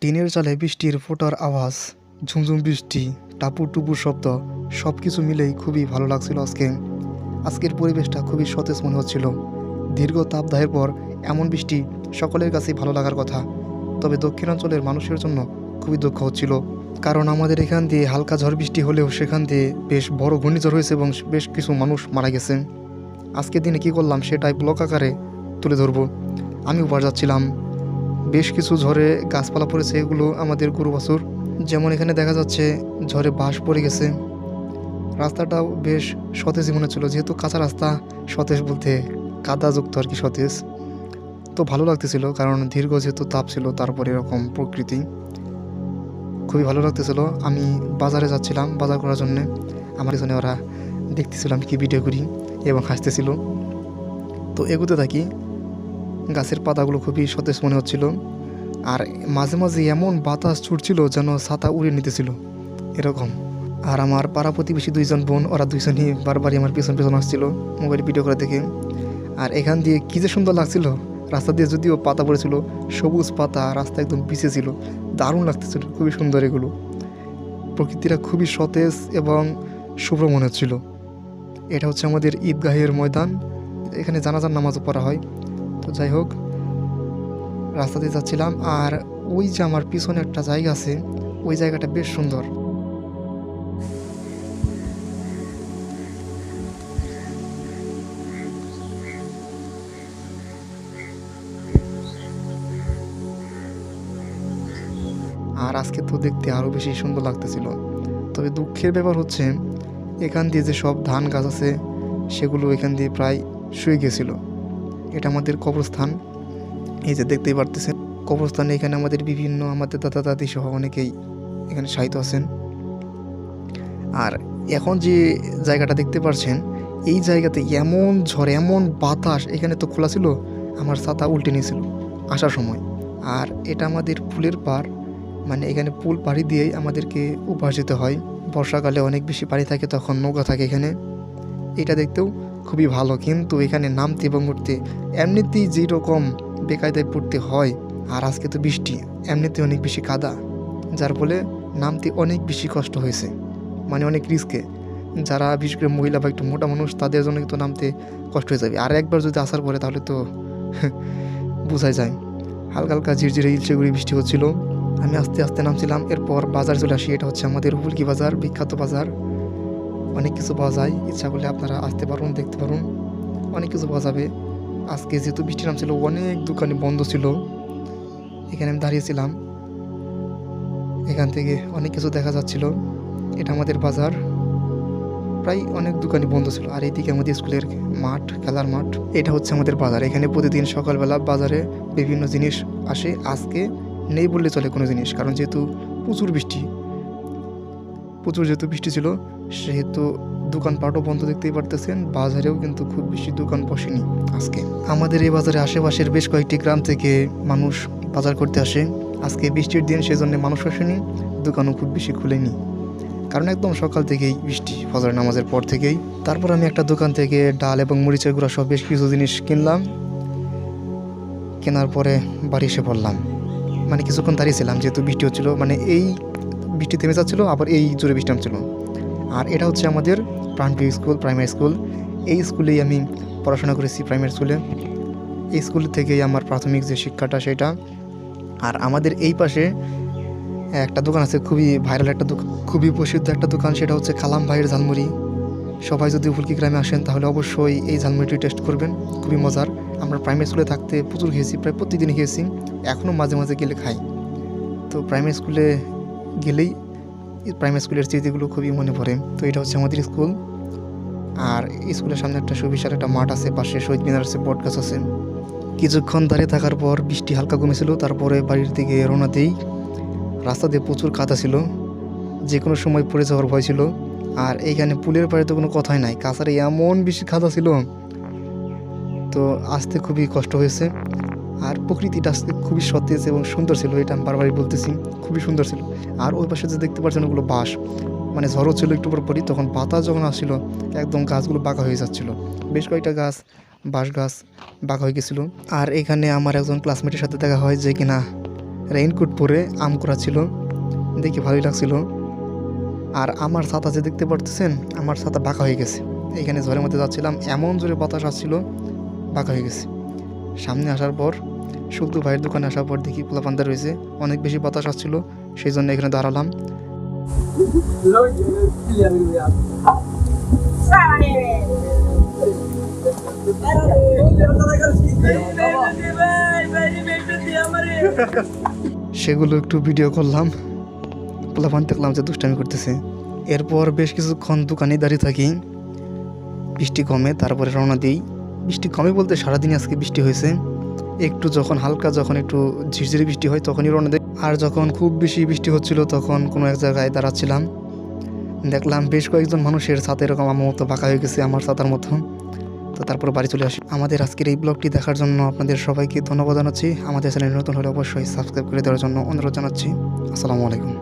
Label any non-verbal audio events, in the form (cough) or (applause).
টিনের চালে বৃষ্টির ফোটার আওয়াজ, ঝুমঝুম বৃষ্টি টাপুর টুপুর শব্দ সব কিছু মিলেই খুবই ভালো লাগছিল আজকে। আজকের পরিবেশটা খুবই সতেজ মনে হচ্ছিল। দীর্ঘ তাপদাহের পর এমন বৃষ্টি সকলের কাছেই ভালো লাগার কথা। তবে দক্ষিণাঞ্চলের মানুষের জন্য খুবই দুঃখ হচ্ছিল। কারণ আমাদের এখান দিয়ে হালকা ঝড় বৃষ্টি হলেও সেখান দিয়ে বেশ বড় ঘূর্ণিঝড় হয়েছে এবং বেশ কিছু মানুষ মারা গেছে। আজকের দিনে কি করলাম সেটাই ব্লক আকারে তুলে ধরবো। আমি উপর যাচ্ছিলাম। বেশ কিছু ঝড়ে গাছপালা পড়েছে, এগুলো আমাদের গরু বাছুর। যেমন এখানে দেখা যাচ্ছে ঝড়ে বাঁশ পড়ে গেছে। রাস্তাটাও বেশ সতেজই মনে ছিল যেহেতু কাঁচা রাস্তা, সতেজ বলতে কাদাযুক্ত আর কি সতেজ। তো ভালো লাগতেছিল, কারণ দীর্ঘ যেহেতু তাপ ছিল, তারপরে এরকম প্রকৃতি। খুবই ভালো লাগতেছিল। আমি বাজারে যাচ্ছিলাম বাজার করার জন্যে। আমার পিছনে ওরা দেখতেছিল আমি কি ভিডিও করি এবং হাসতেছিল। তো এগুতে থাকি। গাছের পাতাগুলো খুবই সতেজ মনে হচ্ছিল। আর মাঝে মাঝে এমন বাতাস ছুটছিল যেন ছাতা উড়িয়ে নিতেছিল। এরকম। আর আমার পাড়া প্রতিবেশী দুইজন বোন, ওরা দুইজনই বারবারই আমার পিছন পিছন আসছিল মোবাইল ভিডিও করে দেখে। আর এখান দিয়ে কী যে সুন্দর লাগছিল। রাস্তা দিয়ে যদিও পাতা পড়েছিল, সবুজ পাতা, রাস্তা একদম পিছিয়ে ছিল। দারুণ লাগতেছিল, খুবই সুন্দর এগুলো। প্রকৃতিটা খুবই সতেজ এবং শুভ্র মনে হচ্ছিল। এটা হচ্ছে আমাদের ঈদগাহের ময়দান। এখানে জানাজার নামাজও পড়া হয়। তো যাই হোক, রাস্তা দিয়ে যাচ্ছিলাম আর ওই যে আমার পিছনে একটা জায়গা আছে, ওই জায়গাটা বেশ সুন্দর। আর আজকে তো দেখতে আরও বেশি সুন্দর লাগতেছিল। তবে দুঃখের ব্যাপার হচ্ছে, এখান দিয়ে যে সব ধান গাছ আছে, সেগুলো এখান দিয়ে প্রায় শুয়ে গেছিল। এটা আমাদের কবরস্থান। এই যে দেখতেই পারতেছেন, কবরস্থানে এখানে আমাদের বিভিন্ন আমাদের দাদা, দাদি সহ অনেকেই এখানে সাহিত্য আছেন। আর এখন যে জায়গাটা দেখতে পাচ্ছেন এই জায়গাতে এমন ঝড়, এমন বাতাস, এখানে তো খোলা ছিল, আমার ছাতা উল্টে নিয়েছিল আসার সময়। আর এটা আমাদের পুলের পার মানে এখানে পুল পাড়ি দিয়েই আমাদেরকে উপাস যেতে হয়। বর্ষাকালে অনেক বেশি পানি থাকে, তখন নৌকা থাকে এখানে। এটা দেখতেও খুবই ভালো, কিন্তু এখানে নামতে এবং উঠতে এমনিতেই যেরকম বেকায়দায় পড়তে হয়, আর আজকে তো বৃষ্টি এমনিতে অনেক বেশি কাদা, যার ফলে নামতে অনেক বেশি কষ্ট হয়েছে মানে অনেক রিস্কে যারা বিশেষ করে মহিলা বা একটু মোটা মানুষ, তাদের জন্য কিন্তু নামতে কষ্ট হয়ে যাবে। আর একবার যদি আসার পরে তাহলে তো (laughs) বোঝাই যায়। হালকা হালকা ঝিরঝিরে ইলচেগুড়ি বৃষ্টি হচ্ছিল। আমি আস্তে আস্তে নামছিলাম, এরপর বাজার চলে আসি, এটা হচ্ছে আমাদের হুলকি বাজার, বিখ্যাত বাজার। অনেক কিছু পাওয়া যায়। ইচ্ছা করলে আপনারা আসতে পারুন, দেখতে পারুন। অনেক কিছু পাওয়া যাবে। আজকে যেহেতু বৃষ্টি নামছিল, অনেক দোকানে বন্ধ ছিল। এখানে আমি দাঁড়িয়েছিলাম। এখান থেকে অনেক কিছু দেখা যাচ্ছিল। এটা আমাদের বাজার। প্রায় অনেক দোকানই বন্ধ ছিল। আর এইদিকে আমাদের স্কুলের মাঠ, খেলার মাঠ, এটা হচ্ছে আমাদের বাজার। এখানে প্রতিদিন সকালবেলা বাজারে বিভিন্ন জিনিস আসে। আজকে নেই বললে চলে কোনো জিনিস। কারণ যেহেতু প্রচুর বৃষ্টি, প্রচুর যেহেতু বৃষ্টি ছিল সেহেতু দোকানপাটও বন্ধ দেখতেই পারতেছেন, বাজারেও কিন্তু খুব বেশি দোকান বসেনি আজকে। আমাদের এই বাজারে আশেপাশের বেশ কয়েকটি গ্রাম থেকে মানুষ বাজার করতে আসে। আজকে বৃষ্টির দিন সেজন্য মানুষ আসেনি, দোকানও খুব বেশি খুলেনি। কারণ একদম সকাল থেকেই বৃষ্টি, ফজর নামাজের পর থেকেই। তারপর আমি একটা দোকান থেকে ডাল এবং মরিচের গুঁড়া সব বেশ কিছু জিনিস কিনলাম। কেনার পরে বাড়ি এসে পড়লাম। মানে কিছুক্ষণ দাঁড়িয়েছিলাম যেহেতু বৃষ্টি হচ্ছিল। মানে এই বৃষ্টি থেমে যাচ্ছিল, আবার এই জোরে বৃষ্টি নামছিল। আর এটা হচ্ছে আমাদের প্রাণপ্রিয় স্কুল প্রাইমারি স্কুল এই স্কুলেই আমি পড়াশোনা করেছি প্রাইমারি স্কুলে এই স্কুল থেকেই আমার প্রাথমিক যে শিক্ষাটা সেটা। আর আমাদের এই পাশে একটা দোকান আছে, খুবই ভাইরাল একটা দোকান, খুবই প্রসিদ্ধ একটা দোকান, সেটা হচ্ছে কালাম ভাইয়ের ঝালমুড়ি। সবাই যদি ফুলকি গ্রামে আসেন, তাহলে অবশ্যই এই ঝালমুড়িটি টেস্ট করবেন, খুবই মজার। আমরা প্রাইমারি স্কুলে থাকতে প্রচুর খেয়েছি, প্রায় প্রতিদিন খেয়েছি। এখনও মাঝে মাঝে গেলে খাই। তো প্রাইমারি স্কুলে গেলেই প্রাইমারি স্কুলের স্মৃতিগুলো খুবই মনে পড়ে। তো এটা হচ্ছে আমাদের স্কুল আর স্কুলের সামনে একটা সুবিশাল একটা মাঠ আছে, পাশে শহীদ মিনার আছে, বট গাছ আছে। কিছুক্ষণ দাঁড়িয়ে থাকার পর বৃষ্টি হালকা কমেছিল, তারপরে বাড়ির দিকে রওনা দিই। রাস্তা দিয়ে প্রচুর কাদা ছিল যে কোনো সময় পড়ে যাওয়ার ভয় ছিল। আর এইখানে পুলের পাড়ে তো কোনো কথাই নাই কাছারে এমন বেশি কাদা ছিল। তো আসতে খুবই কষ্ট হয়েছে। আর প্রকৃতিটা খুবই সতেজ এবং সুন্দর ছিল, এটা আমি বারবারই বলতেছি, খুবই সুন্দর ছিল। আর ওই পাশে যে দেখতে পাচ্ছেন ওগুলো বাঁশ মানে ঝড়ও ছিল একটু পর পরই, তখন পাতা যখন আসছিল, একদম গাছগুলো বাঁকা হয়ে যাচ্ছিল। বেশ কয়েকটা গাছ, বাঁশ গাছ বাঁকা হয়ে গেছিল। আর এখানে আমার একজন ক্লাসমেটের সাথে দেখা হয় যে কিনা রেইনকোট পরে আম করা ছিল দেখে ভালোই লাগছিল। আর আমার ছাতা যে দেখতে পারতেছেন, আমার ছাতা বাঁকা হয়ে গেছে। এখানে ঝড়ের মধ্যে যাচ্ছিলাম, এমন জোরে বাতাস আসছিল, বাঁকা হয়ে গেছে। সামনে আসার পর শুক্তু ভাইয়ের দোকানে আসার পর দেখি পোলাপান্দা রয়েছে। অনেক বেশি বাতাস আসছিল সেই জন্য এখানে দাঁড়ালাম। সেগুলো একটু ভিডিও করলাম। পোলাপান দেখলাম যে দুষ্টামি করতেছে। এরপর বেশ কিছুক্ষণ দোকানে দাঁড়িয়ে থাকি। বৃষ্টি কমে, তারপরে রওনা দিই। বৃষ্টি কমে বলতে সারাদিন আজকে বৃষ্টি হয়েছে। একটু যখন হালকা, যখন একটু ঝিরঝিরি বৃষ্টি হয়, তখনই রওনা দিই আর যখন খুব বেশি বৃষ্টি হচ্ছিল, তখন কোনো এক জায়গায় দাঁড়াচ্ছিলাম। দেখলাম বেশ কয়েকজন মানুষের সাথে এরকম আমার মতো বাঁকা হয়ে গেছে, আমার সাঁতার মতো। তো তারপর বাড়ি চলে আসি। আমাদের আজকের এই ব্লগটি দেখার জন্য আপনাদের সবাইকে ধন্যবাদ জানাচ্ছি। আমাদের চ্যানেল নতুন হলে অবশ্যই সাবস্ক্রাইব করে দেওয়ার জন্য অনুরোধ জানাচ্ছি। আসসালামু আলাইকুম।